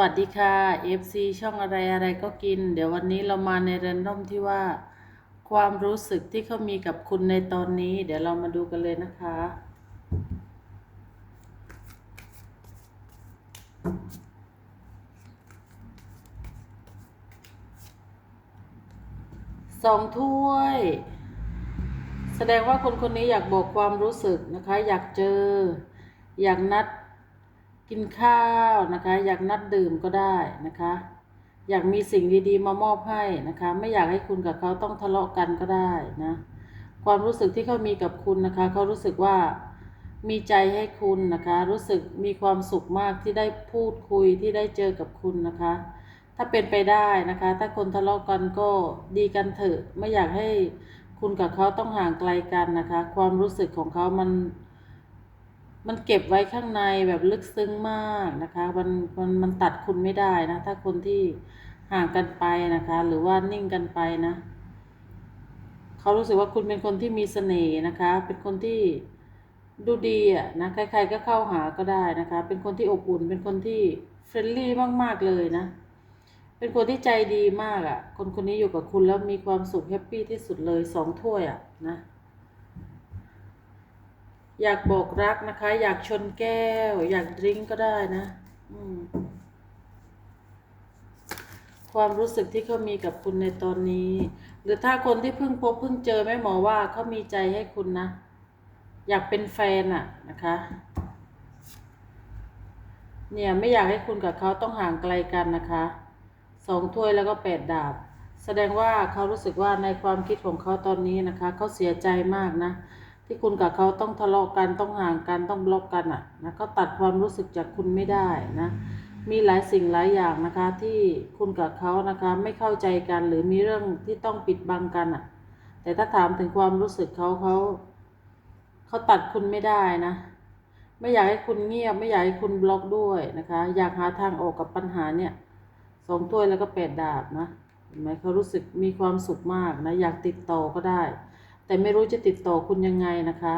วัสดีค่ะ FC ช่องอะไรอะไรก็กิน เดี๋ยววันนี้เรามาในเรนดอมที่ว่า ความรู้สึกที่เขามีกับคุณในตอนนี้ เดี๋ยวเรามาดูกันเลยนะคะ สองถ้วย แสดงว่าคนคนนี้อยากบอกความรู้สึกนะคะ อยากเจอ อยากนัด กินข้าวนะคะ อยากนัดดื่มก็ได้นะคะ อยากมีสิ่งดีๆ มามอบให้นะคะ ไม่อยากให้คุณกับเขาต้องทะเลาะกันก็ได้นะความรู้สึกที่เขามีกับคุณนะคะเขารู้สึกว่ามีใจให้คุณนะคะ รู้สึกมีความสุขมากที่ได้พูดคุยที่ได้เจอกับคุณนะคะ ถ้าเป็นไปได้นะคะ ถ้าคนทะเลาะกันก็ดีกันเถอะ ไม่อยากให้คุณกับเขาต้องห่างไกลกันนะคะ ความรู้สึกของเขามัน มันเก็บไว้ข้างในแบบลึกซึ้งมากนะคะ มันมันมันตัดคุณไม่ได้นะ ถ้าคนที่ห่างกันไปนะคะ หรือว่านิ่งกันไปนะเขารู้สึกว่าคุณเป็นคนที่มีเสน่ห์นะคะ เป็นคนที่ดูดีอะนะใคร ๆก็เข้าหาก็ได้นะคะ เป็นคนที่อบอุ่น เป็นคนที่เฟรนลี่มากๆเลยนะ เป็นคนที่ใจดีมากอะ คนคนนี้อยู่กับคุณแล้วมีความสุขแฮปปี้ที่สุดเลยสองถ้วยอะนะ อยากบอกรักนะคะ อยากชนแก้ว อยากดริ้งก็ได้นะความรู้สึกที่เขามีกับคุณในตอนนี้ หรือถ้าคนที่เพิ่งพบเพิ่งเจอแม่หมอว่าเขามีใจให้คุณนะ อยากเป็นแฟนอะนะคะ เนี่ยไม่อยากให้คุณกับเขาต้องห่างไกลกันนะคะสองถ้วยแล้วก็แปดดาบ แสดงว่าเขารู้สึกว่าในความคิดของเขาตอนนี้นะคะเขาเสียใจมากนะ ที่คุณกับเขาต้องทะเลาะกันต้องห่างกันต้องบล็อกกันอะ่ะนะเขาตัดความรู้สึกจากคุณไม่ได้นะมีหลายสิ่งหลายอย่างนะคะ ที่คุณกับเขานะคะไม่เข้าใจกันหรือมีเรื่องที่ต้องปิดบังกันอะ่ะ แต่ถ้าถามถึงความรู้สึกเขาเขาเขาตัดคุณไม่ได้นะ ไม่อยากให้คุณเงียบ ไม่อยากให้คุณบล็อกด้วยนะคะ อยากหาทางออกกับปัญหาเนี่ยสองถ้วยแล้วก็แปดดาบนะเห็นไหมเขารู้สึกมีความสุขมากนะ อยากติดต่อก็ได้ แต่ไม่รู้จะติดต่อคุณยังไงนะคะ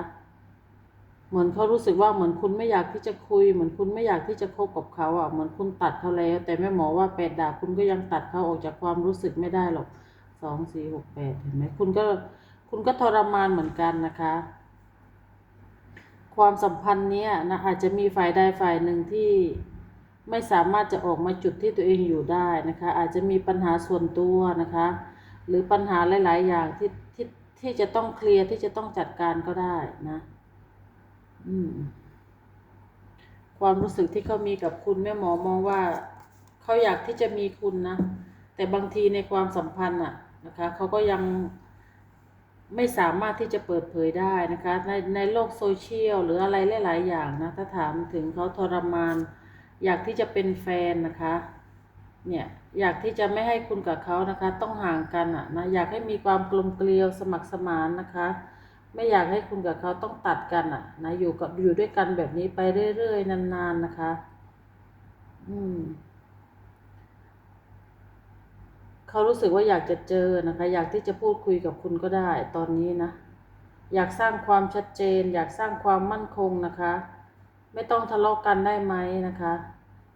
เหมือนเขารู้สึกว่าเหมือนคุณไม่อยากที่จะคุย เหมือนคุณไม่อยากที่จะคบกับเขาอะเหมือนคุณตัดเขาแล้ว แต่แม่หมอว่าแปดดาบคุณก็ยังตัดเขาออกจากความรู้สึกไม่ได้หรอกสองสี่หกแปดเห็นไหมคุณก็คุณก็ทรมานเหมือนกันนะคะ ความสัมพันธ์เนี้ยนะอาจจะมีฝ่ายใดฝ่ายหนึ่งที่ไม่สามารถจะออกมาจุดที่ตัวเองอยู่ได้นะคะ อาจจะมีปัญหาส่วนตัวนะคะ หรือปัญหาหลาย ๆ อย่างที่ ที่จะต้องเคลียร์ที่จะต้องจัดการก็ได้นะ อืม ความรู้สึกที่เขามีกับคุณแม่หมอมองว่าเขาอยากที่จะมีคุณนะ แต่บางทีในความสัมพันธ์อะนะคะเขาก็ยังไม่สามารถที่จะเปิดเผยได้นะคะ ในในโลกโซเชียลหรืออะไรหลาย ๆ อย่างนะ ถ้าถามถึงเขาทรมาน อยากที่จะเป็นแฟนนะคะ เนี่ยอยากที่จะไม่ให้คุณกับเขานะคะ ต้องห่างกันอะนะอยากให้มีความกลมเกลียวสมัครสมานนะคะ ไม่อยากให้คุณกับเขาต้องตัดกันอะนะอยู่กับอยู่ด้วยกันแบบนี้ไปเรื่อยๆนานๆนะคะ อืมเขารู้สึกว่าอยากจะเจอนะคะ อยากที่จะพูดคุยกับคุณก็ได้ตอนนี้นะอยากสร้างความชัดเจน อยากสร้างความมั่นคงนะคะ ไม่ต้องทะเลาะกันได้ไหมนะคะ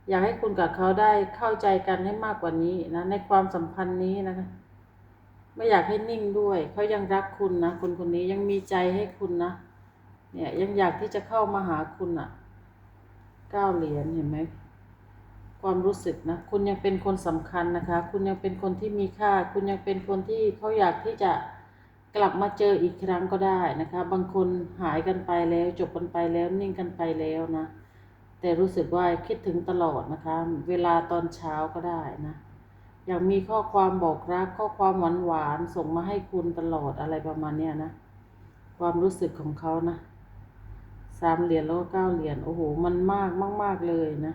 อยากให้คุณกับเขาได้เข้าใจกันให้มากกว่านี้นะ ในความสัมพันธ์นี้นะคะไม่อยากให้นิ่งด้วย เขายังรักคุณนะคนคนนี้ยังมีใจให้คุณนะเนี่ยยังอยากที่จะเข้ามาหาคุณอะเก้าเหรียญเห็นไหมความรู้สึกนะ คุณยังเป็นคนสำคัญนะคะ คุณยังเป็นคนที่มีค่า คุณยังเป็นคนที่เขาอยากที่จะกลับมาเจออีกครั้งก็ได้นะคะ บางคนหายกันไปแล้ว จบกันไปแล้วนิ่งกันไปแล้วนะ แต่รู้สึกว่าคิดถึงตลอดนะคะ เวลาตอนเช้าก็ได้นะ อย่ากมีข้อความบอกรักข้อความหวานหวานๆส่งมาให้คุณตลอดอะไรประมาณเนี้ยนะ ความรู้สึกของเขานะสามเหรียญแล้วก็เก้าเหรียญโอ้โหมันมากมากๆเลยนะ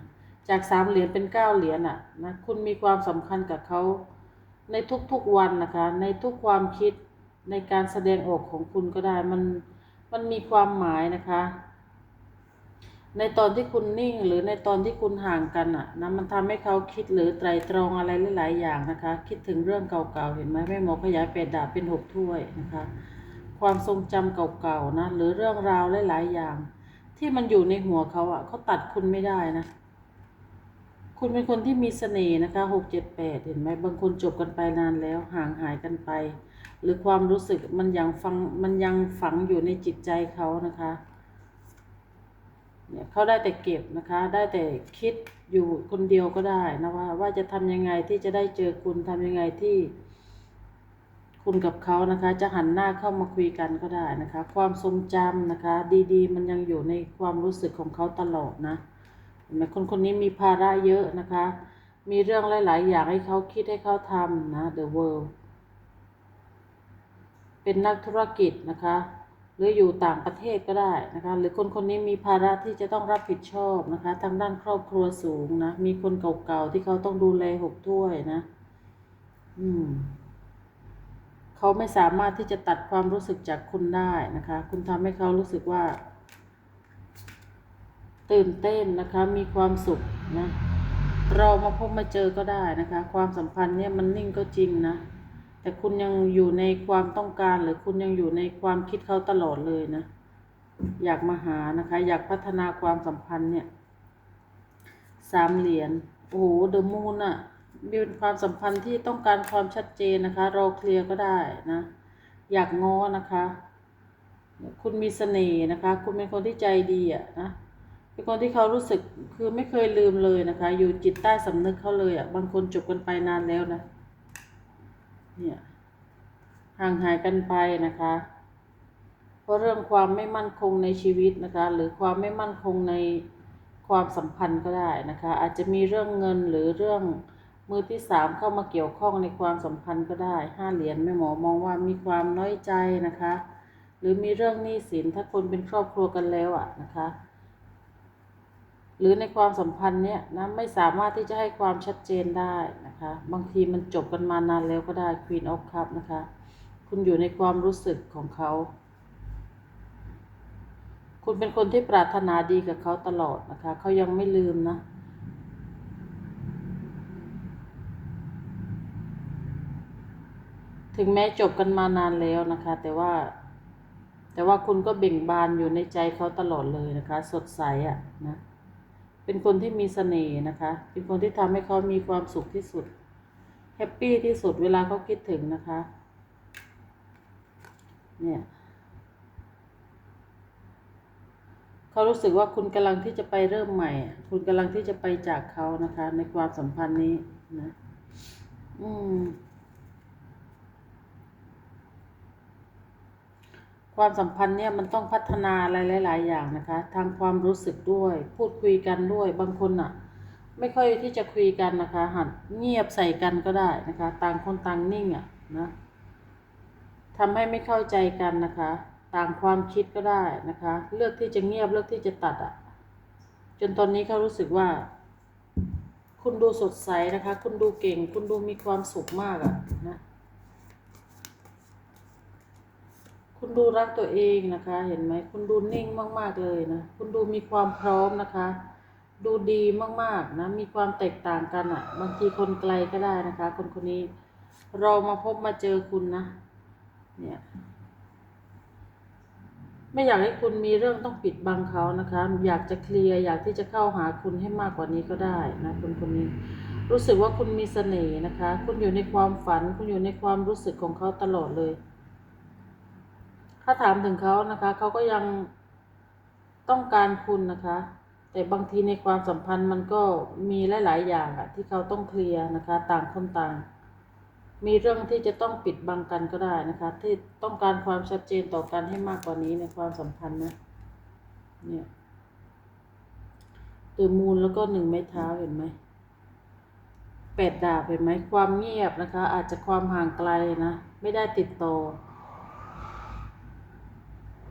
จากสามเหรียญเป็นเก้าเหรียญอะนะคุณมีความสำคัญกับเขาในทุกๆวันนะคะ ในทุกความคิดในการแสดงออกของคุณก็ได้มันมันมีความหมายนะคะ ในตอนที่คุณนิ่งหรือในตอนที่คุณห่างกันอะนะมันทำให้เขาคิดหรือไตรตรองอะไรหลาย ๆ อย่างนะคะ คิดถึงเรื่องเก่าๆเห็นไหมแม่หมอขยายเป็ดดาบเป็นหกถ้วยนะคะ ความทรงจำเก่าๆนะหรือเรื่องราวหลาย ๆ อย่าง ที่มันอยู่ในหัวเขาอะเขาตัดคุณไม่ได้นะคุคุณเป็นคนที่มีเสน่ห์นะคะหกเจ็ดแปดเห็นไหมบางคนจบกันไปนานแล้วห่างหายกันไป หรือความรู้สึกมันยังฟังมันยังฝังอยู่ในจิตใจเขานะคะ เนี่ยเขาได้แต่เก็บนะคะ ได้แต่คิดอยู่คนเดียวก็ได้นะว่าว่าจะทำยังไงที่จะได้เจอคุณทำยังไงที่ คุณกับเขานะคะ จะหันหน้าเข้ามาคุยกันก็ได้นะคะ ความทรงจำนะคะ ดีๆ มันยังอยู่ในความรู้สึกของเขาตลอดนะเห็นไหมคนคนนี้มีภาระเยอะนะคะ มีเรื่องหลาย ๆ อย่างให้เขาคิดให้เขาทำนะ The World เป็นนักธุรกิจนะคะ หรืออยู่ต่างประเทศก็ได้นะคะ หรือคนคนนี้มีภาระที่จะต้องรับผิดชอบนะคะ ทางด้านครอบครัวสูงนะ มีคนเก่าๆที่เขาต้องดูแลหกถ้วยนะ อืม เขาไม่สามารถที่จะตัดความรู้สึกจากคุณได้นะคะ คุณทำให้เขารู้สึกว่า ตื่นเต้นนะคะ มีความสุขนะ เรามาพบมาเจอก็ได้นะคะ ความสัมพันธ์เนี่ยมันนิ่งก็จริงนะ แต่คุณยังอยู่ในความต้องการหรือคุณยังอยู่ในความคิดเขาตลอดเลยนะ อยากมาหานะคะ อยากพัฒนาความสัมพันธ์เนี่ยสามเหรียญโอ้โหเดอะมูนอะเป็นความสัมพันธ์ที่ต้องการความชัดเจนนะคะเราเคลียร์ก็ได้นะ อยากง้อนะคะ คุณมีเสน่ห์นะคะ คุณเป็นคนที่ใจดีอะนะเป็นคนที่เขารู้สึกคือไม่เคยลืมเลยนะคะ อยู่จิตใต้สำนึกเขาเลยอะบางคนจบกันไปนานแล้วนะ เนี่ยห่างหายกันไปนะคะ เพราะเรื่องความไม่มั่นคงในชีวิตนะคะ หรือความไม่มั่นคงในความสัมพันธ์ก็ได้นะคะ อาจจะมีเรื่องเงินหรือเรื่องมือที่สามเข้ามาเกี่ยวข้องในความสัมพันธ์ก็ได้ห้าเหรียญแม่หมอมองว่ามีความน้อยใจนะคะ หรือมีเรื่องหนี้สินถ้าคนเป็นครอบครัวกันแล้วอะนะคะ หรือในความสัมพันธ์เนี่ยนะไม่สามารถที่จะให้ความชัดเจนได้นะคะบางทีมันจบกันมานานแล้วก็ได้ Queen of Cup นะคะคุณอยู่ในความรู้สึกของเขา คุณเป็นคนที่ปรารถนาดีกับเขาตลอดนะคะเขายังไม่ลืมนะถึงแม้จบกันมานานแล้วนะคะ แต่ว่า แต่ว่าคุณก็เบ่งบานอยู่ในใจเขาตลอดเลยนะคะ สดใสอะนะ เป็นคนที่มีเสน่ห์นะคะ เป็นคนที่ทำให้เขามีความสุขที่สุด แฮปปี้ที่สุดเวลาเขาคิดถึงนะคะ เนี่ยเขารู้สึกว่าคุณกำลังที่จะไปเริ่มใหม่ คุณกำลังที่จะไปจากเขานะคะ ในความสัมพันธ์นี้นะ อืม ความสัมพันธ์เนี่ยมันต้องพัฒนาอะไรหลาย ๆ อย่างนะคะ ทางความรู้สึกด้วย พูดคุยกันด้วย บางคนอะ ไม่ค่อยที่จะคุยกันนะคะ หัดเงียบใส่กันก็ได้นะคะ ต่างคนต่างนิ่งอะนะทำให้ไม่เข้าใจกันนะคะ ต่างความคิดก็ได้นะคะ เลือกที่จะเงียบเลือกที่จะตัดอะ จนตอนนี้เขารู้สึกว่า คุณดูสดใสนะคะ คุณดูเก่ง คุณดูมีความสุขมากอะนะ คุณดูรักตัวเองนะคะ เห็นไหมคุณดูนิ่งมาก ๆเลยนะ คุณดูมีความพร้อมนะคะ ดูดีมากๆนะ มีความแตกต่างกันอะ่ะ บางทีคนไกลก็ได้นะคะ คนคนนี้เรามาพบมาเจอคุณนะ เนี่ยไม่อยากให้คุณมีเรื่องต้องปิดบังเขานะคะ อยากจะเคลียร์อยากที่จะเข้าหาคุณให้มากกว่านี้ก็ได้นะคนคนนี้รู้สึกว่าคุณมีเสน่ห์นะคะ คุณอยู่ในความฝัน คุณอยู่ในความรู้สึกของเขาตลอดเลย ถ้าถามถึงเขานะคะ เขาก็ยังต้องการคุณนะคะ แต่บางทีในความสัมพันธ์มันก็มีหลาย ๆ อย่างอะที่เขาต้องเคลียร์นะคะ ต่างคนต่าง มีเรื่องที่จะต้องปิดบังกันก็ได้นะคะ ที่ต้องการความชัดเจนต่อกันให้มากกว่านี้ในความสัมพันธ์นะ เนี่ยตัวมูลแล้วก็หนึ่งไม้เท้าเห็นไหมแปดดาบเห็นไหมความเงียบนะคะ อาจจะความห่างไกลนะ ไม่ได้ติดต่อ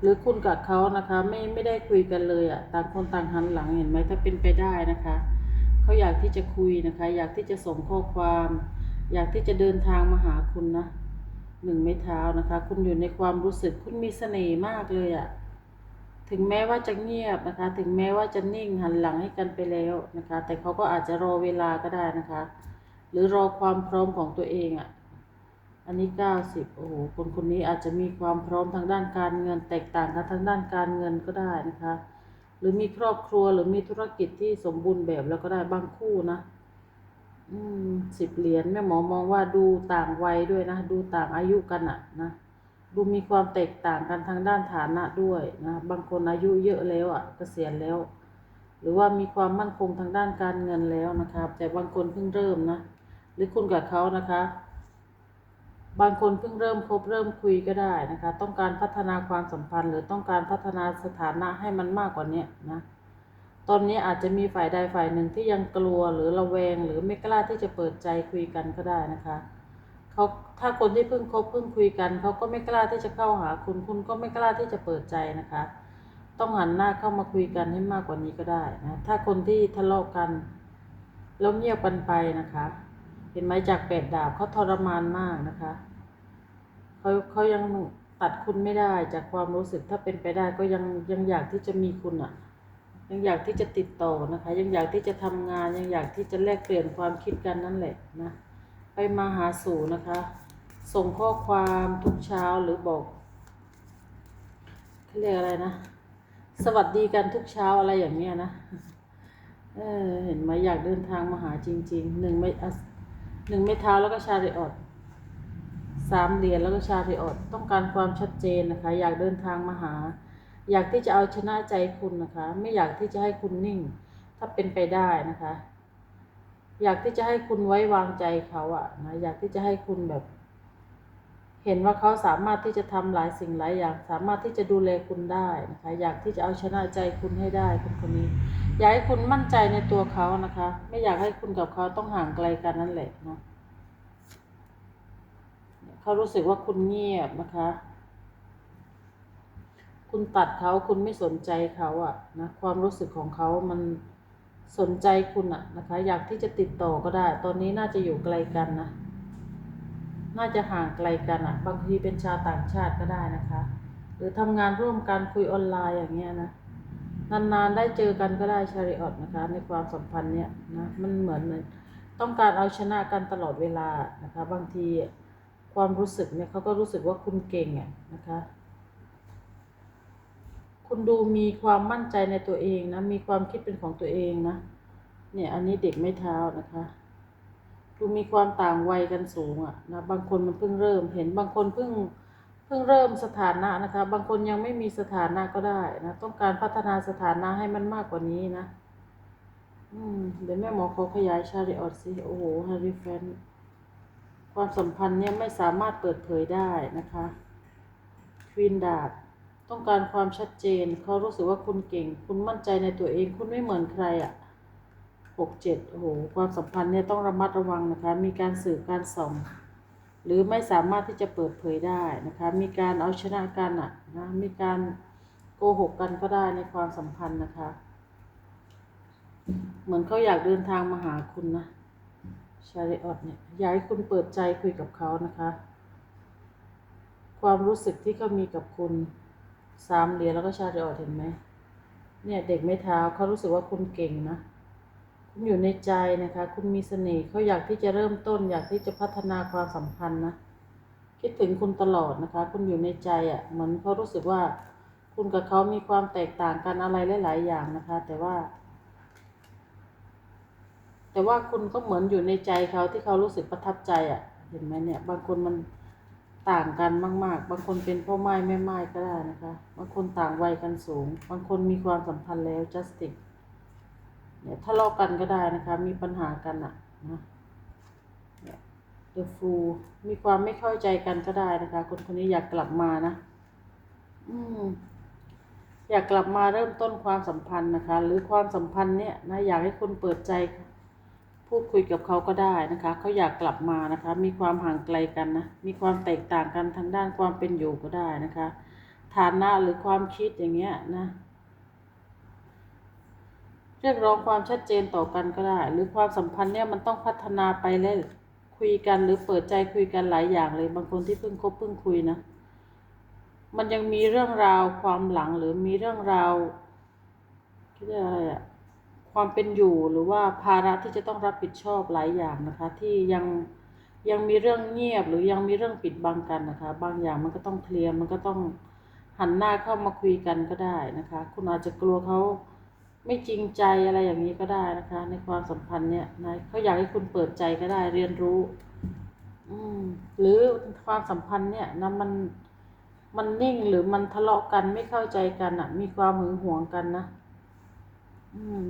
หรือคุณกับเขานะคะไม่ไม่ได้คุยกันเลยอะ่ะต่างคนต่างหันหลังเห็นไหมถ้าเป็นไปได้นะคะเขาอยากที่จะคุยนะคะ อยากที่จะส่งข้อความ อยากที่จะเดินทางมาหาคุณนะหนึ่งไม้เท้านะคะ คุณอยู่ในความรู้สึกคุณมีเสน่ห์มากเลยอะ่ะถึงแม้ว่าจะเงียบนะคะ ถึงแม้ว่าจะนิ่งหันหลังให้กันไปแล้วนะคะ แต่เขาก็อาจจะรอเวลาก็ได้นะคะ หรือรอความพร้อมของตัวเองอะ่ะ อันนี้เก้าสิบโอ้โหคนคนนี้อาจจะมีความพร้อมทางด้านการเงินแตกต่างกันทางด้านการเงินก็ได้นะคะ หรือมีครอบครัวหรือมีธุรกิจที่สมบูรณ์แบบแล้วก็ได้บางคู่นะ อืมสิบเหรียญแม่หมอมองว่าดูต่างวัยด้วยนะ ดูต่างอายุกันอะนะ ดูมีความแตกต่างกันทางด้านฐานะด้วยนะ บางคนอายุเยอะแล้วอะเกษียณแล้ว หรือว่ามีความมั่นคงทางด้านการเงินแล้วนะครับแต่บางคนเพิ่งเริ่มนะ หรือคุณกับเขานะคะ บางคนเพิ่งเริ่มคบเริ่มคุยก็ได้นะคะ ต้องการพัฒนาความสัมพันธ์ หรือต้องการพัฒนาสถานะให้มันมากกว่านี้นะ ตอนนี้อาจจะมีฝ่ายใดฝ่ายหนึ่งที่ยังกลัวหรือระแวง หรือไม่กล้าที่จะเปิดใจคุยกันก็ได้นะคะเขาถ้าคนที่เพิ่งคบเพิ่งคุยกันเขาก็ไม่กล้าที่จะเข้าหาคุณ คุณก็ไม่กล้าที่จะเปิดใจนะคะ ต้องหันหน้าเข้ามาคุยกันให้มากกว่านี้ก็ได้นะถ้าคนที่ทะเลาะกันแล้วเงียบกันไปนะคะ เห็นไหมจากแปดดาบเขาทรมานมากนะคะเขาเขายังตัดคุณไม่ได้จากความรู้สึกถ้าเป็นไปได้ก็ยังยังอยากที่จะมีคุณอะ่ะ ยังอยากที่จะติดต่อนะคะ ยังอยากที่จะทำงานยังอยากที่จะแลกเปลี่ยนความคิดกันนั่นแหละนะไปมาหาสู่นะคะ ส่งข้อความทุกเช้าหรือบอกเขาเรียกอะไรนะสวัสดีกันทุกเช้าอะไรอย่างเนี้ยนะเออเห็นไหมอยากเดินทางมาหาจริงๆหนึ่งไม่ หนึ่งไม่เท้าแล้วก็ชาริออดสามเหรียญแล้วก็ชาริออดต้องการความชัดเจนนะคะ อยากเดินทางมาหา อยากที่จะเอาชนะใจคุณนะคะ ไม่อยากที่จะให้คุณนิ่ง ถ้าเป็นไปได้นะคะ อยากที่จะให้คุณไว้วางใจเขาอะนะอยากที่จะให้คุณแบบ เห็นว่าเขาสามารถที่จะทำหลายสิ่งหลายอย่าง สามารถที่จะดูแลคุณได้นะคะ อยากที่จะเอาชนะใจคุณให้ได้คนคนนี้ อยากให้คุณมั่นใจในตัวเขานะคะ ไม่อยากให้คุณกับเขาต้องห่างไกลกันนั่นแหละเนาะเขารู้สึกว่าคุณเงียบนะคะ คุณตัดเขาคุณไม่สนใจเขาอะนะความรู้สึกของเขามันสนใจคุณอะนะคะ อยากที่จะติดต่อก็ได้ ตอนนี้น่าจะอยู่ไกลกันนะ น่าจะห่างไกลกันอะบางทีเป็นชาวต่างชาติก็ได้นะคะ หรือทำงานร่วมกันคุยออนไลน์อย่างเงี้ยนะ นานๆได้เจอกันก็ได้ชาริออตนะคะ ในความสัมพันธ์เนี่ยนะมันเหมือนเหมือนต้องการเอาชนะกันตลอดเวลานะคะ บางทีความรู้สึกเนี่ยเขาก็รู้สึกว่าคุณเก่งอะนะคะ คุณดูมีความมั่นใจในตัวเองนะ มีความคิดเป็นของตัวเองนะ เนี่ยอันนี้เด็กไม่เท้านะคะดูมีความต่างวัยกันสูงอะนะบางคนมันเพิ่งเริ่มเห็นบางคนเพิ่ง พิ่งเริ่มสถานะนะคะ บางคนยังไม่มีสถานะก็ได้นะ ต้องการพัฒนาสถานะให้มันมากกว่านี้นะ อืม เดี๋ยวแม่หมอขอขยายชาริออตสิ โอ้โหฮาริแฟน ความสัมพันธ์เนี่ยไม่สามารถเปิดเผยได้นะคะควีนดาบต้องการความชัดเจน เขารู้สึกว่าคุณเก่ง คุณมั่นใจในตัวเอง คุณไม่เหมือนใครอะ่ะหกเจ็ดโอ้โห ความสัมพันธ์เนี่ยต้องระมัดระวังนะคะ มีการสื่อการส่อง หรือไม่สามารถที่จะเปิดเผยได้นะคะ มีการเอาชนะกันอะนะมีการโกหกกันก็ได้ในความสัมพันธ์นะคะ เหมือนเขาอยากเดินทางมาหาคุณนะชาริออตเนี่ยอยากให้คุณเปิดใจคุยกับเขานะคะ ความรู้สึกที่เขามีกับคุณสามเหรียญแล้วก็ชาริออตเห็นไหมเนี่ยเด็กไม่เท้าเขารู้สึกว่าคุณเก่งนะ คุณอยู่ในใจนะคะ คุณมีเสน่ห์เขาอยากที่จะเริ่มต้น อยากที่จะพัฒนาความสัมพันธ์นะคิดถึงคุณตลอดนะคะ คุณอยู่ในใจอะ่ะเหมือนเขารู้สึกว่า คุณกับเขามีความแตกต่างกันอะไรหลาย ๆ อย่างนะคะ แต่ว่า แต่ว่าคุณก็เหมือนอยู่ในใจเขาที่เขารู้สึกประทับใจอะ่ะ เห็นไหมเนี่ย บางคนมันต่างกันมาก ๆ บางคนเป็นพ่อไม้แม่ไม้ก็ได้นะคะ บางคนต่างวัยกันสูง บางคนมีความสัมพันธ์แล้วจัสติก เนี่ยทะเลาะกันก็ได้นะคะ มีปัญหากันอะนะเนี่ยเดอะฟูมีความไม่เข้าใจกันก็ได้นะคะ คนคนนี้อยากกลับมานะ อืม อยากกลับมาเริ่มต้นความสัมพันธ์นะคะ หรือความสัมพันธ์เนี่ยนะอยากให้คุณเปิดใจพูดคุยกับเขาก็ได้นะคะเขาอยากกลับมานะคะ มีความห่างไกลกันนะ มีความแตกต่างกันทางด้านความเป็นอยู่ก็ได้นะคะ ฐานะหรือความคิดอย่างเงี้ยนะ เรียกร้องความชัดเจนต่อกันก็ได้ หรือความสัมพันธ์เนี่ยมันต้องพัฒนาไปแล้วคุยกันหรือเปิดใจคุยกันหลายอย่างเลย บางคนที่เพิ่งคบเพิ่งคุยนะ มันยังมีเรื่องราวความหลังหรือมีเรื่องราวที่เรียกอะไรอะความเป็นอยู่หรือว่าภาระที่จะต้องรับผิดชอบหลายอย่างนะคะ ที่ยังยังมีเรื่องเงียบหรือยังมีเรื่องปิดบังกันนะคะ บางอย่างมันก็ต้องเคลียร์มันก็ต้องหันหน้าเข้ามาคุยกันก็ได้นะคะ คุณอาจจะกลัวเขา ไม่จริงใจอะไรอย่างนี้ก็ได้นะคะ ในความสัมพันธ์เนี่ยนะเขาอยากให้คุณเปิดใจก็ได้เรียนรู้ อืมหรือความสัมพันธ์เนี่ยนะมันมันนิ่งหรือมันทะเลาะกันไม่เข้าใจกันอะ่ะ มีความหึงหวงกันนะ อืม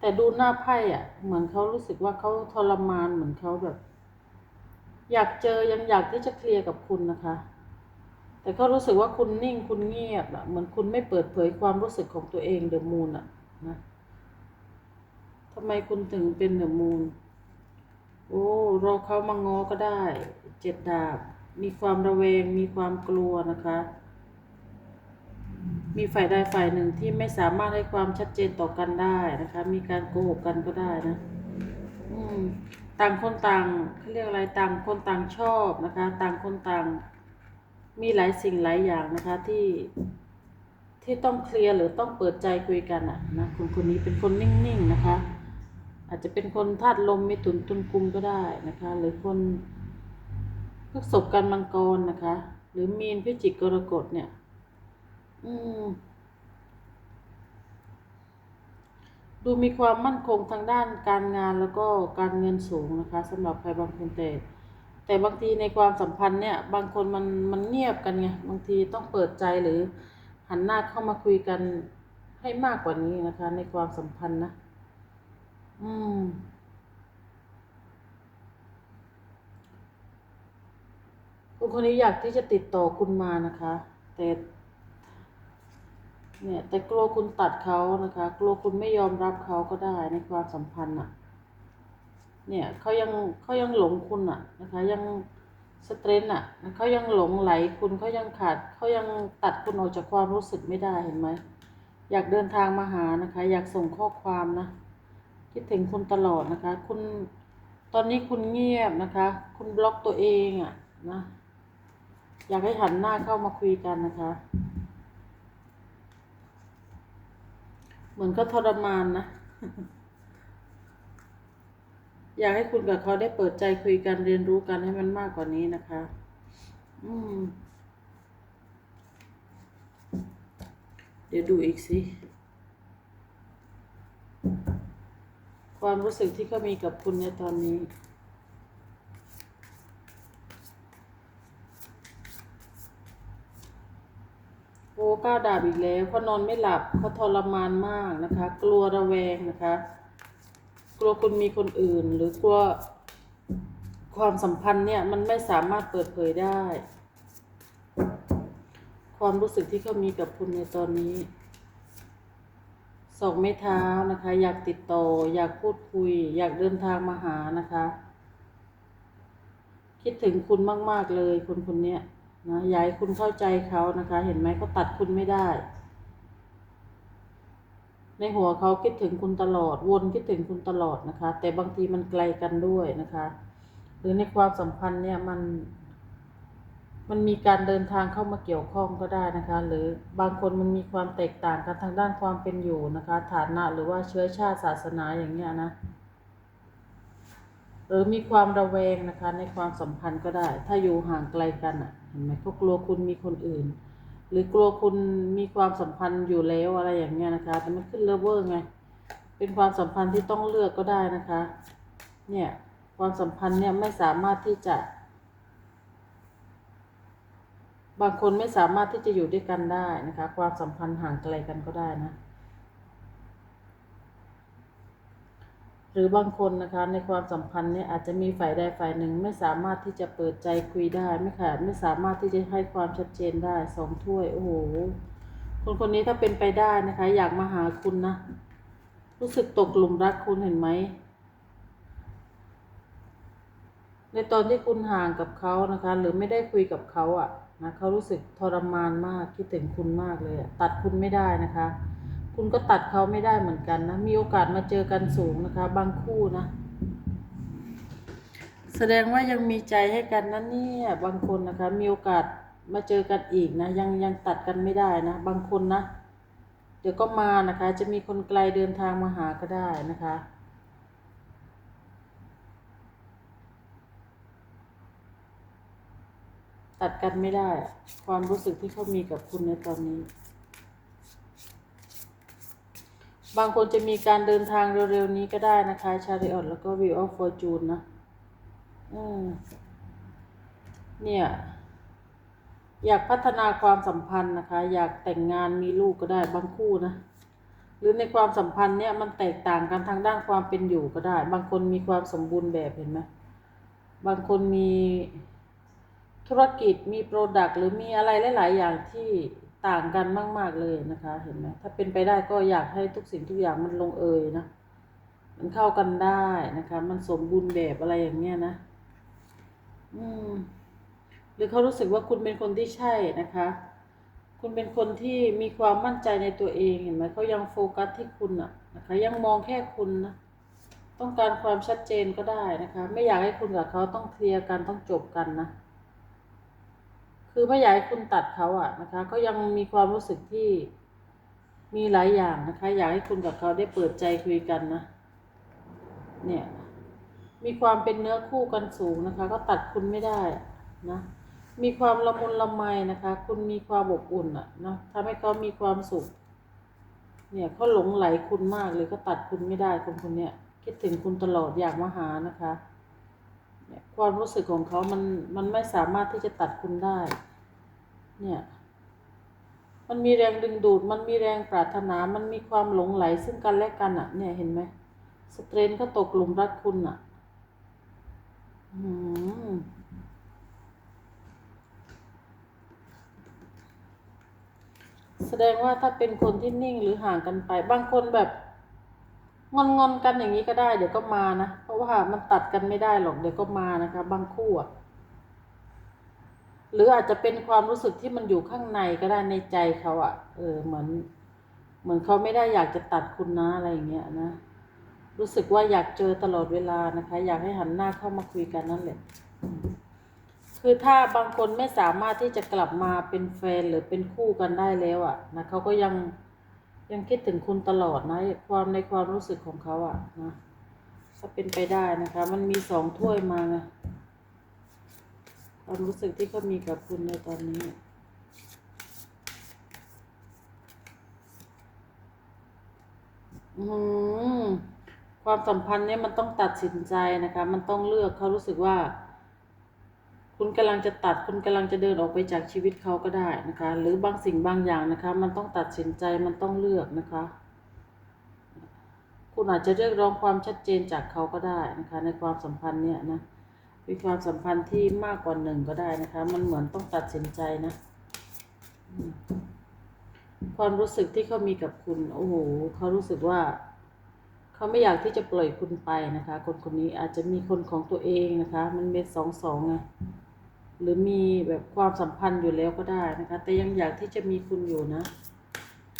แต่ดูหน้าไพ่อะ เหมือนเขารู้สึกว่าเขาทรมานเหมือนเขาแบบ อยากเจอยังอยากที่จะเคลียร์กับคุณนะคะ แต่เขารู้สึกว่าคุณนิ่งคุณเงียบอะเหมือนคุณไม่เปิดเผยความรู้สึกของตัวเองเดอะมูนอะนะทำไมคุณถึงเป็นเดอะมูนโอ้รอเขามางอก็ได้เจ็ดดาบ มีความระแวง มีความกลัวนะคะ มีฝ่ายใดฝ่ายหนึ่งที่ไม่สามารถให้ความชัดเจนต่อกันได้นะคะ มีการโกหกกันก็ได้นะต่างคนต่างเขาเรียกอะไรต่างคนต่างชอบนะคะ ต่างคนต่าง มีหลายสิ่งหลายอย่างนะคะที่ที่ต้องเคลียร์หรือต้องเปิดใจคุยกันอะนะคนคนนี้เป็นคนนิ่งๆนะคะ อาจจะเป็นคนธาตุลมมีตุนตุนกุมก็ได้นะคะ หรือคนพฤกษบกันมังกรนะคะ หรือมีนพิจิกกรกฎเนี่ย อืม ดูมีความมั่นคงทางด้านการงานแล้วก็การเงินสูงนะคะสำหรับใครบางคนแต่ แต่บางทีในความสัมพันธ์เนี่ย บางคนมันมันเงียบกันไงบางทีต้องเปิดใจหรือ หันหน้าเข้ามาคุยกันให้มากกว่านี้นะคะ ในความสัมพันธ์นะ อืมคุณคนนี้อยากที่จะติดต่อคุณมานะคะ แต่เนี่ยแต่กลัวคุณตัดเขานะคะ กลัวคุณไม่ยอมรับเขาก็ได้ในความสัมพันธ์อะ เนี่ยเขายังเขายังหลงคุณอะนะคะยังสเตรนอะเขายังหลงไหลคุณเขายังขาดเขายังตัดคุณออกจากความรู้สึกไม่ได้เห็นไหมอยากเดินทางมาหานะคะ อยากส่งข้อความนะคิดถึงคุณตลอดนะคะ คุณตอนนี้คุณเงียบนะคะ คุณบล็อกตัวเองอะนะอยากให้หันหน้าเข้ามาคุยกันนะคะ เหมือนก็ทรมานนะ อยากให้คุณกับเขาได้เปิดใจคุยกันเรียนรู้กันให้มันมากกว่านี้นะคะ อืม เดี๋ยวดูอีกสิความรู้สึกที่เขามีกับคุณในตอนนี้ โอ้ก้าวดาบอีกแล้วเขานอนไม่หลับเขาทรมานมากนะคะ กลัวระแวงนะคะ ลัวคุณมีคนอื่น หรือกลัวความสัมพันธ์เนี่ยมันไม่สามารถเปิดเผยได้ ความรู้สึกที่เขามีกับคุณในตอนนี้สองไม้เท้านะคะ อยากติดต่ออยากพูดคุย อยากเดินทางมาหานะคะ คิดถึงคุณมาก ๆ เลยคนคนนี้นะ อยากให้คุณเข้าใจเขานะคะ เห็นไหมเขาตัดคุณไม่ได้ ในหัวเขาคิดถึงคุณตลอด วนคิดถึงคุณตลอดนะคะ แต่บางทีมันไกลกันด้วยนะคะ หรือในความสัมพันธ์เนี่ยมัน มันมีการเดินทางเข้ามาเกี่ยวข้องก็ได้นะคะ หรือบางคนมันมีความแตกต่างกันทางด้านความเป็นอยู่นะคะ ฐานะหรือว่าเชื้อชาติศาสนาอย่างเงี้ยนะหรือมีความระแวงนะคะในความสัมพันธ์ก็ได้ ถ้าอยู่ห่างไกลกันอะเห็นไหมเขากลัวคุณมีคนอื่น หรือกลัวคุณมีความสัมพันธ์อยู่แล้วอะไรอย่างเงี้ยนะคะ แต่มันขึ้นเลเวอร์ไง เป็นความสัมพันธ์ที่ต้องเลือกก็ได้นะคะ เนี่ยความสัมพันธ์เนี่ยไม่สามารถที่จะ บางคนไม่สามารถที่จะอยู่ด้วยกันได้นะคะ ความสัมพันธ์ห่างไกลกันก็ได้นะ หรือบางคนนะคะในความสัมพันธ์เนี่ยอาจจะมีฝ่ายใดฝ่ายหนึ่งไม่สามารถที่จะเปิดใจคุยได้ไม่ค่ะไม่สามารถที่จะให้ความชัดเจนได้สองถ้วยโอ้โหคนคนนี้ถ้าเป็นไปได้นะคะ อยากมาหาคุณนะ รู้สึกตกหลุมรักคุณเห็นไหมในตอนที่คุณห่างกับเขานะคะ หรือไม่ได้คุยกับเขาอะนะเขารู้สึกทรมานมากคิดถึงคุณมากเลยตัดคุณไม่ได้นะคะ คุณก็ตัดเขาไม่ได้เหมือนกันนะ มีโอกาสมาเจอกันสูงนะคะ บางคู่นะ แสดงว่ายังมีใจให้กันนะเนี่ยบางคนนะคะ มีโอกาสมาเจอกันอีกนะ ยังยังตัดกันไม่ได้นะ บางคนนะ เดี๋ยวก็มานะคะ จะมีคนไกลเดินทางมาหาก็ได้นะคะตัดกันไม่ได้ ความรู้สึกที่เขามีกับคุณในตอนนี้ บางคนจะมีการเดินทางเร็วๆนี้ก็ได้นะคะชาริออตแล้วก็วิวออฟฟอร์จูนนะอืมเนี่ย อยากพัฒนาความสัมพันธ์นะคะ อยากแต่งงานมีลูกก็ได้บางคู่นะ หรือในความสัมพันธ์เนี่ยมันแตกต่างกันทางด้านความเป็นอยู่ก็ได้ บางคนมีความสมบูรณ์แบบเห็นไหมบางคนมีธุรกิจมีโปรดักต์หรือมีอะไรหลาย ๆ อย่างที่ ต่างกันมาก ๆเลยนะคะ เห็นไหมถ้าเป็นไปได้ก็อยากให้ทุกสิ่งทุกอย่างมันลงเอยนะ มันเข้ากันได้นะคะ มันสมบูรณ์แบบอะไรอย่างเงี้ยนะ อืม หรือเขารู้สึกว่าคุณเป็นคนที่ใช่นะคะ คุณเป็นคนที่มีความมั่นใจในตัวเองเห็นไหมเขายังโฟกัสที่คุณอะนะคะ ยังมองแค่คุณนะต้องการความชัดเจนก็ได้นะคะ ไม่อยากให้คุณกับเขาต้องเคลียร์กันต้องจบกันนะ คือไม่อยากให้คุณตัดเขาอะนะคะเขายังมีความรู้สึกที่มีหลายอย่างนะคะ อยากให้คุณกับเขาได้เปิดใจคุยกันนะ เนี่ย มีความเป็นเนื้อคู่กันสูงนะคะ ก็ตัดคุณไม่ได้นะ มีความละมุนละไมนะคะ คุณมีความอบอุ่นอะนะทำให้เขามีความสุข เนี่ยเขาหลงไหลคุณมากเลยก็ตัดคุณไม่ได้คนคนเนี้ยคิดถึงคุณตลอดอยากมาหานะคะ เนี่ยความรู้สึกของเขามันมันไม่สามารถที่จะตัดคุณได้ เนี่ย มันมีแรงดึงดูด มันมีแรงปรารถนา มันมีความหลงไหลซึ่งกันและกันอะเนี่ยเห็นไหมสเตรนก็ตกหลุมรักคุณอะอืมแสดงว่าถ้าเป็นคนที่นิ่งหรือห่างกันไป บางคนแบบ งอนงอนกันอย่างนี้ก็ได้ เดี๋ยวก็มานะ เพราะว่ามันตัดกันไม่ได้หรอกเดี๋ยวก็มานะคะ บางคู่อะหรืออาจจะเป็นความรู้สึกที่มันอยู่ข้างในก็ได้ในใจเขาอะเออเหมือน เหมือนเขาไม่ได้อยากจะตัดคุณนะอะไรอย่างเงี้ยนะรู้สึกว่าอยากเจอตลอดเวลานะคะ อยากให้หันหน้าเข้ามาคุยกันนั่นแหละคือถ้าบางคนไม่สามารถที่จะกลับมาเป็นแฟนหรือเป็นคู่กันได้แล้วอะนะเขาก็ยัง ยังคิดถึงคุณตลอดนะ ความในความรู้สึกของเขาอะนะถ้าเป็นไปได้นะคะ มันมีสองถ้วยมาไงความรู้สึกที่เขามีกับคุณในตอนนี้อืมความสัมพันธ์เนี่ยมันต้องตัดสินใจนะคะ มันต้องเลือกเขารู้สึกว่า คุณกำลังจะตัดคุณกำลังจะเดินออกไปจากชีวิตเขาก็ได้นะคะ หรือบางสิ่งบางอย่างนะคะ มันต้องตัดสินใจมันต้องเลือกนะคะ คุณอาจจะเรียกร้องความชัดเจนจากเขาก็ได้นะคะ ในความสัมพันธ์เนี่ยนะมีความสัมพันธ์ที่มากกว่าหนึ่งก็ได้นะคะ มันเหมือนต้องตัดสินใจนะความรู้สึกที่เขามีกับคุณ โอ้โหเขารู้สึกว่า เขาไม่อยากที่จะปล่อยคุณไปนะคะ คนคนนี้อาจจะมีคนของตัวเองนะคะ มันเป็นสองสองไง หรือมีแบบความสัมพันธ์อยู่แล้วก็ได้นะคะ แต่ยังอยากที่จะมีคุณอยู่นะ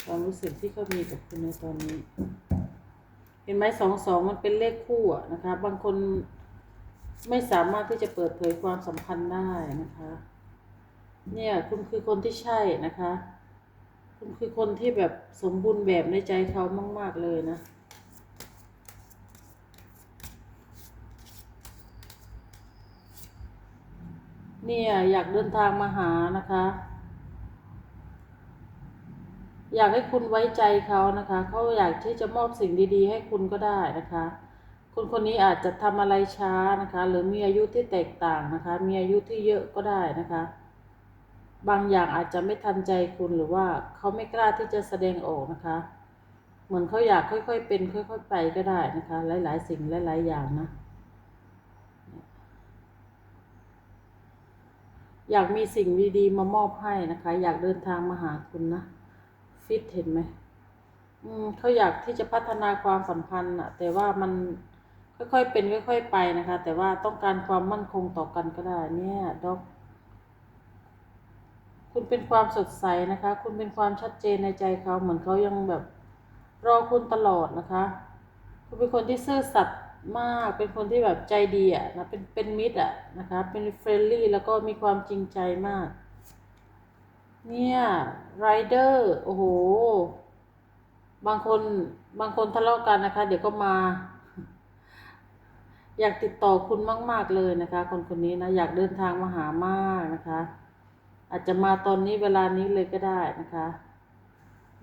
ความรู้สึกที่เขามีกับคุณในตอนนี้ เห็นไหมสองสองมันเป็นเลขคู่อะนะคะ บางคนไม่สามารถที่จะเปิดเผยความสัมพันธ์ได้นะคะ เนี่ยคุณคือคนที่ใช่นะคะ คุณคือคนที่แบบสมบูรณ์แบบในใจเขามาก ๆเลยนะ เนี่ยอยากเดินทางมาหานะคะ อยากให้คุณไว้ใจเขานะคะเขาอยากที่จะมอบสิ่งดีๆ ให้คุณก็ได้นะคะ คนคนนี้อาจจะทำอะไรช้านะคะ หรือมีอายุที่แตกต่างนะคะ มีอายุที่เยอะก็ได้นะคะ บางอย่างอาจจะไม่ทันใจคุณหรือว่าเขาไม่กล้าที่จะแสดงออกนะคะ เหมือนเขาอยากค่อยๆเป็น ค่อย ๆ ไปก็ได้นะคะ หลาย ๆ สิ่งหลาย ๆ อย่างนะ อยากมีสิ่งดีๆมามอบให้นะคะ อยากเดินทางมาหาคุณนะ ฟิตเห็นไหมอืมเขาอยากที่จะพัฒนาความสัมพันธ์อะแต่ว่ามันค่อยๆเป็นค่อย ๆ ไปนะคะ แต่ว่าต้องการความมั่นคงต่อกันก็ได้เนี่ยด็อกคุณเป็นความสดใสนะคะ คุณเป็นความชัดเจนในใจเขาเหมือนเขายังแบบรอคุณตลอดนะคะ คุณเป็นคนที่ซื่อสัตย์ มากเป็นคนที่แบบใจดีอะนะเป็นเป็นมิตรอะนะคะเป็นเฟรนลี่แล้วก็มีความจริงใจมาก เนี่ยไรเดอร์โอ้โห บางคนบางคนทะเลาะกันนะคะ เดี๋ยวก็มา อยากติดต่อคุณมาก ๆ เลยนะคะ คนคนนี้นะ อยากเดินทางมาหามากนะคะ อาจจะมาตอนนี้เวลานี้เลยก็ได้นะคะ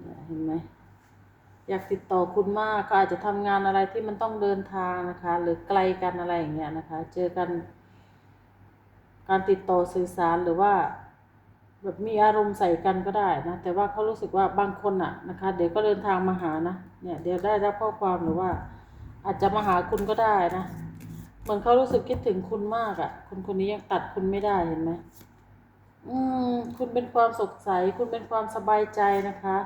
เนี่ยเห็นไหม อยากติดต่อคุณมากก็อาจจะทำงานอะไรที่มันต้องเดินทางนะคะ หรือไกลกันอะไรอย่างเงี้ยนะคะ เจอกัน การติดต่อสื่อสารหรือว่าแบบมีอารมณ์ใส่กันก็ได้นะ แต่ว่าเขารู้สึกว่าบางคนอะนะคะ เดี๋ยวก็เดินทางมาหานะ เนี่ย เดี๋ยวได้รับข้อความหรือว่า อาจจะมาหาคุณก็ได้นะ เหมือนเขารู้สึกคิดถึงคุณมากอะคุณคนนี้ยังตัดคุณไม่ได้เห็นไหมอืม คุณเป็นความสดใส คุณเป็นความสบายใจนะคะ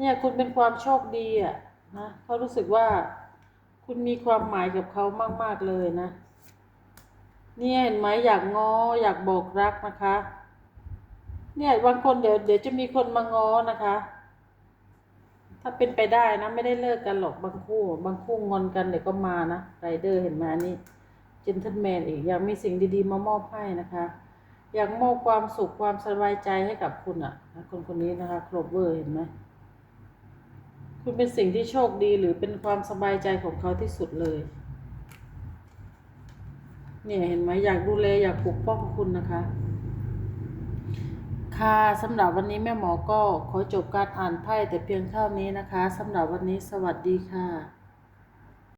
เนี่ยคุณเป็นความโชคดีอะนะเขารู้สึกว่าคุณมีความหมายกับเขามาก ๆ เลยนะ เนี่ยเห็นไหมอยากงออยากบอกรักนะคะ เนี่ยบางคนเดี๋ยวเดี๋ยวจะมีคนมาง้อนะคะ ถ้าเป็นไปได้นะ ไม่ได้เลิกกันหรอกบางคู่ บางคู่งอนกันเดี๋ยวก็มานะไรเดอร์เห็นไหมอันนี่เจน t l e m แมนอีกอยากมีสิ่งดีๆมามอบให้นะคะอยากมอบความสุขความสบายใจให้กับคุณอะนะคนคนนี้นะคะครบเวอร์เห็นไหม คุณเป็นสิ่งที่โชคดีหรือเป็นความสบายใจของเขาที่สุดเลย เนี่ยเห็นไหมอยากดูแลอยากปกป้องคุณนะคะ ค่ะสำหรับวันนี้แม่หมอก็ขอจบการอ่านไพ่แต่เพียงเท่านี้นะคะสำหรับวันนี้สวัสดีค่ะ